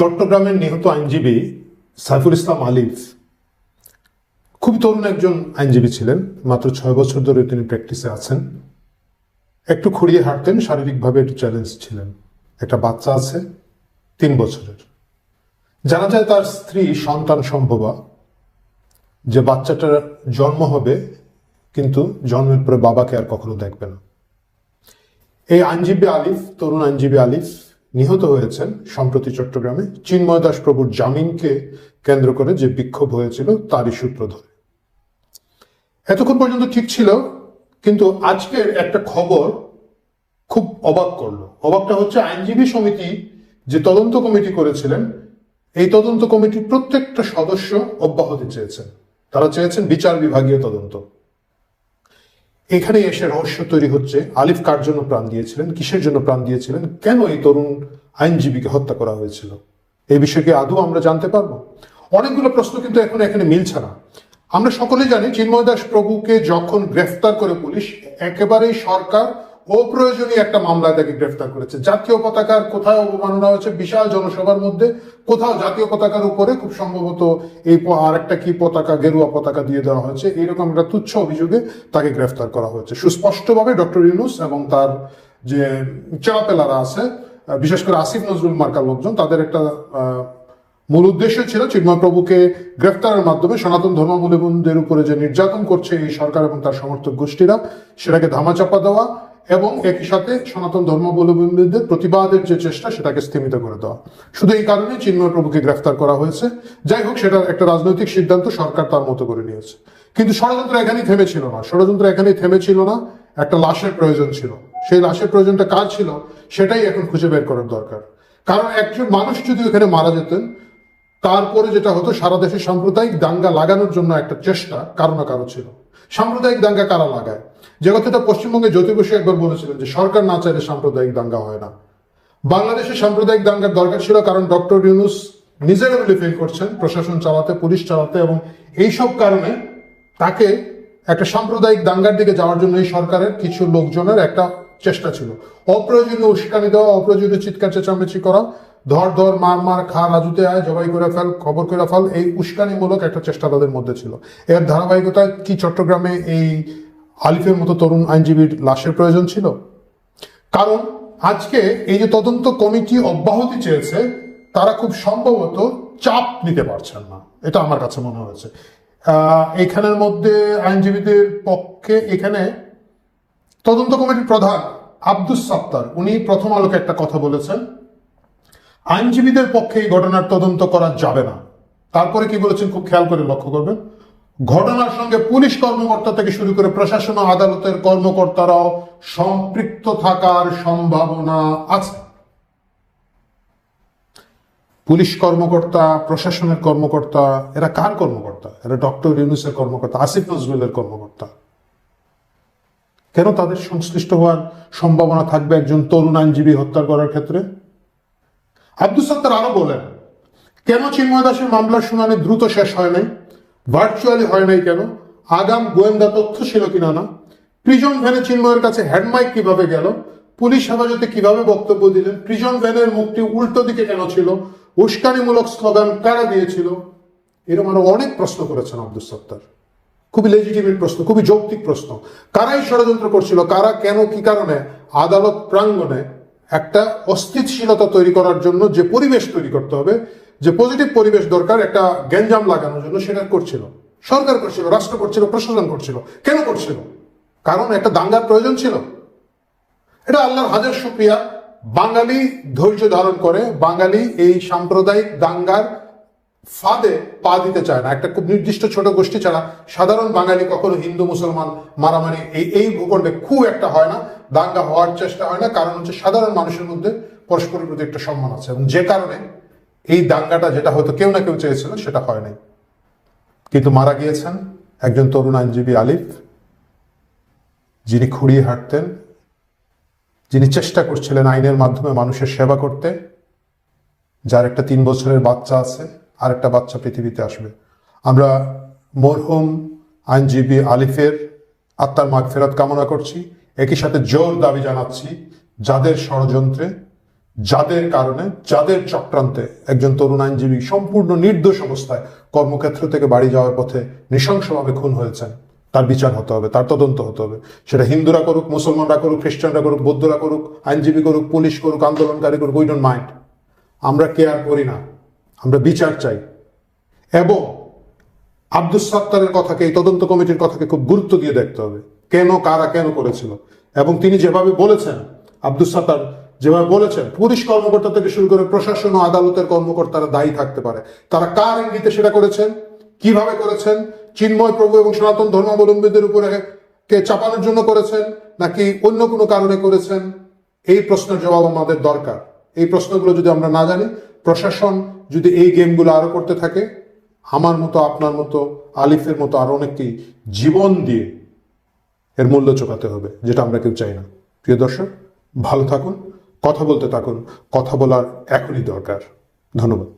চট্টগ্রামের নিহত আইনজীবী সাইফুল ইসলাম আলিফ খুব তরুণ একজন আইনজীবী ছিলেন। মাত্র ছয় বছর ধরে তিনি প্র্যাকটিসে আছেন। একটু খুঁড়িয়ে হাঁটতেন, শারীরিকভাবে একটু চ্যালেঞ্জ ছিলেন। একটা বাচ্চা আছে, তিন বছরের। জানা যায় তার স্ত্রী সন্তান সম্ভবা, যে বাচ্চাটার জন্ম হবে, কিন্তু জন্মের পরে বাবাকে আর কখনো দেখবে না। এই আইনজীবী আলিফ, তরুণ আইনজীবী আলিফ নিহত হয়েছেন সম্প্রতি চট্টগ্রামে। চিন্ময় দাস প্রভুর জামিনকে কেন্দ্র করে যে বিক্ষোভ হয়েছিল, তারই সূত্র ধরে। এতক্ষণ পর্যন্ত ঠিক ছিল, কিন্তু আজকের একটা খবর খুব অবাক করল। অবাকটা হচ্ছে আইনজীবী সমিতি যে তদন্ত কমিটি করেছিলেন, এই তদন্ত কমিটির প্রত্যেকটা সদস্য অব্যাহতি চেয়েছেন। তারা চেয়েছেন বিচার বিভাগীয় তদন্ত। এখানে এসে রহস্য তৈরি হচ্ছে। আলিফ কার জন্য প্রাণ দিয়েছিলেন? কিসের জন্য প্রাণ দিয়েছিলেন? কেন এই তরুণ আইনজীবীকে হত্যা করা হয়েছিল? এই বিষয়কে আদৌ আমরা জানতে পারব? অনেকগুলো প্রশ্ন কিন্তু এখন এখানে মিলছে না। আমরা সকলে জানি, চিন্ময় দাস প্রভুকে যখন গ্রেফতার করে পুলিশ, একেবারেই সরকার অপ্রয়োজনীয় একটা মামলায় তাকে গ্রেফতার করেছে। জাতীয় পতাকার কোথায় অবমাননা হয়েছে বিশাল জনসভার মধ্যে, কোথাও জাতীয় পতাকার উপরে খুব সম্ভবত এই প- আরেকটা কি পতাকা, গেরুয়া পতাকা দিয়ে দেওয়া হয়েছে। এইরকম একটা তুচ্ছ অভিযোগে তাকে গ্রেফতার করা হয়েছে। সুস্পষ্টভাবে ডক্টর ইউনুস এবং তার যে চেলাপেলারা আছে বিশেষ করে আসিফ নজরুল মার্কার লোকজন, তাদের একটা মূল উদ্দেশ্য ছিল চিন্ময় প্রভুকে গ্রেফতারের মাধ্যমে সনাতন ধর্মাবলম্বীদের উপরে যে নির্যাতন করছে এই সরকার এবং তার সমর্থক গোষ্ঠীরা, সেটাকে ধামাচাপা দেওয়া এবং একই সাথে সনাতন ধর্মাবলম্বীদের প্রতিবাদের যে চেষ্টা, সেটাকে স্থিমিত করে দেওয়া। শুধু এই কারণে চিন্ময় প্রভুকে গ্রেফতার করা হয়েছে। যাই হোক সেটা একটা রাজনৈতিক সিদ্ধান্ত সরকার তার মতো করে নিয়েছে। কিন্তু ষড়যন্ত্র এখানেই থেমেছিল না। ষড়যন্ত্র এখানেই থেমেছিল না, একটা লাশের প্রয়োজন ছিল। সেই লাশের প্রয়োজনটা কার ছিল, সেটাই এখন খুঁজে বের করার দরকার। কারণ একজন মানুষ যদি ওখানে মারা যেতেন, তারপরে যেটা হতো, সারা দেশে সাম্প্রদায়িক দাঙ্গা লাগানোর জন্য একটা চেষ্টা কারও না কারও ছিল। সাম্প্রদায়িক দাঙ্গা কারা লাগায়? যে কথাটা পশ্চিমবঙ্গে জ্যোতি বসু একবার বলেছিলেন যে সরকার না চাইলে সাম্প্রদায়িক দাঙ্গা হয় না। বাংলাদেশে সাম্প্রদায়িক দাঙ্গার দরকার ছিল কারণ ডক্টর ইউনুস নিজের ফিল করছেন, প্রশাসন চালাতে, পুলিশ চালাতে এবং এইসব কারণে তাকে একটা সাম্প্রদায়িক দাঙ্গার দিকে যাওয়ার জন্য এই সরকারের কিছু লোকজনের একটা চেষ্টা ছিল। অপ্রয়োজনীয় উস্কানি দেওয়া, অপ্রয়োজনীয় চিৎকার চেঁচামেচি করা ধর ধর মার মার খা রাজুতে আয়, জবাই করে ফেল, খবর করে ফেল, এই উস্কানিমূলক একটা চেষ্টা তাদের মধ্যে ছিল। এর ধারাবাহিকতায় কি চট্টগ্রামে এই আলিফের মতো তরুণ আইনজীবীর লাশের প্রয়োজন ছিল? কারণ আজকে এই যে তদন্ত কমিটি অব্যাহতি চেয়েছে, তারা খুব সম্ভবত চাপ নিতে পারছেন না। এটা আমার কাছে মনে হয়েছে। এখানের মধ্যে আইনজীবীদের পক্ষে এখানে তদন্ত কমিটির প্রধান আব্দুস সাত্তার, উনি প্রথম আলোকে একটা কথা বলেছেন। আইনজীবীদের পক্ষে এই ঘটনার তদন্ত করা যাবে না। তারপরে কি বলেছেন খুব খেয়াল করে লক্ষ্য করবেন। ঘটনার সঙ্গে পুলিশ কর্মকর্তা থেকে শুরু করে প্রশাসন ও আদালতের কর্মকর্তারাও সম্পৃক্ত থাকার সম্ভাবনা আছে। পুলিশ কর্মকর্তা, প্রশাসনের কর্মকর্তা, এরা কার কর্মকর্তা? এরা ডক্টর ইউনুসের কর্মকর্তা, আসিফ নজরুলের কর্মকর্তা। কেন তাদের সংশ্লিষ্ট হওয়ার সম্ভাবনা থাকবে একজন তরুণ আইনজীবী হত্যা করার ক্ষেত্রে? আব্দুল সত্তার আরও বলেন, কেন চিন্ময় দাসের মামলার শুনানি দ্রুত শেষ হয় নাই? ভার্চুয়ালি হয় নাই কেন? আগাম গোয়েন্দা তথ্য ছিল কিনা না? প্রিজন ভ্যানে চিন্ময়ের কাছে হ্যান্ডমাইক কীভাবে গেল? পুলিশ হেফাজতে কীভাবে বক্তব্য দিলেন? প্রিজন ভ্যানের মুখটি উল্টো দিকে কেন ছিল? উস্কানিমূলক স্লোগান কারা দিয়েছিল? এরকম আরও অনেক প্রশ্ন করেছেন আব্দুল সত্তার। খুবই লেজিটিমেট প্রশ্ন, খুবই যৌক্তিক প্রশ্ন। কারাই ষড়যন্ত্র করছিল? কারা কেন, কি কারণে? আদালত প্রাঙ্গণে একটা অস্থিতিশীলতা তৈরি করার জন্য যে পরিবেশ তৈরি করতে হবে, যে পজিটিভ পরিবেশ দরকার, একটা গ্যাঞ্জাম লাগানোর জন্য সেটা করছিল। সরকার করছিল, রাষ্ট্র করছিল, প্রশাসন করছিল। কেন করছিল? কারণ একটা দাঙ্গার প্রয়োজন ছিল। এটা আল্লাহর হাজার শুক্রিয়া। বাঙালি ধৈর্য ধারণ করে, বাঙালি এই সাম্প্রদায়িক দাঙ্গার ফাঁদে পা দিতে চায় না। একটা খুব নির্দিষ্ট ছোট গোষ্ঠী ছাড়া সাধারণ বাঙালি কখনো হিন্দু, মুসলমান মারামারি, এই এই ভূখণ্ডে খুব একটা হয় না। দাঙ্গা হওয়ার চেষ্টা হয় না, কারণ হচ্ছে সাধারণ মানুষের মধ্যে পরস্পরের প্রতি একটা সম্মান আছে। এবং যে কারণে এই দাঙ্গাটা যেটা হয়তো কেউ না কেউ চেয়েছিল, সেটা হয় নাই। কিন্তু মারা গিয়েছেন একজন তরুণ আইনজীবী আলিফ, যিনি খুঁড়িয়ে হাঁটতেন, যিনি চেষ্টা করছিলেন আইনের মাধ্যমে মানুষের সেবা করতে, যার একটা তিন বছরের বাচ্চা আছে আর একটা বাচ্চা পৃথিবীতে আসবে। আমরা মরহুম আইনজীবী আলিফের আত্মার মাগফেরাত কামনা করছি। একই সাথে জোর দাবি জানাচ্ছি, যাদের ষড়যন্ত্রে, যাদের কারণে, যাদের চক্রান্তে একজন তরুণ আইনজীবী সম্পূর্ণ নির্দোষ অবস্থায় কর্মক্ষেত্র থেকে বাড়ি যাওয়ার পথে নৃশংসভাবে খুন হয়েছেন, তার বিচার হতে হবে, তার তদন্ত হতে হবে। সেটা হিন্দুরা করুক, মুসলমানরা করুক, খ্রিস্টানরা করুক, বৌদ্ধরা করুক, আইনজীবী করুক, পুলিশ করুক, আন্দোলনকারী করুক, উই ডোন্ট মাইন্ড। আমরা কেয়ার করি না, আমরা বিচার চাই। এবং আব্দুস সাত্তারের কথাকে, এই তদন্ত কমিটির কথাকে খুব গুরুত্ব দিয়ে দেখতে হবে। কেন, কারা কেন করেছিল? এবং তিনি যেভাবে বলেছেন, আব্দুস সাত্তার যেভাবে বলেছেন, পুলিশ কর্মকর্তা থেকে শুরু করে প্রশাসন ও আদালতের কর্মকর্তারা দায়ী থাকতে পারে। তারা কার ইঙ্গিতে সেটা করেছেন? কীভাবে করেছেন? চিন্ময় প্রভু এবং সনাতন ধর্মাবলম্বীদের উপরে কে চাপানোর জন্য করেছেন, নাকি অন্য কোনো কারণে করেছেন? এই প্রশ্নের জবাব আমাদের দরকার। এই প্রশ্নগুলো যদি আমরা না জানি, প্রশাসন যদি এই গেমগুলো আরও করতে থাকে, আমার মতো, আপনার মতো, আলিফের মতো আরও অনেককেই জীবন দিয়ে এর মূল্য চোকাতে হবে, যেটা আমরা কেউ চাই না। প্রিয় দর্শক, ভালো থাকুন, কথা বলতে থাকুন, কথা বলার এখনই দরকার। ধন্যবাদ।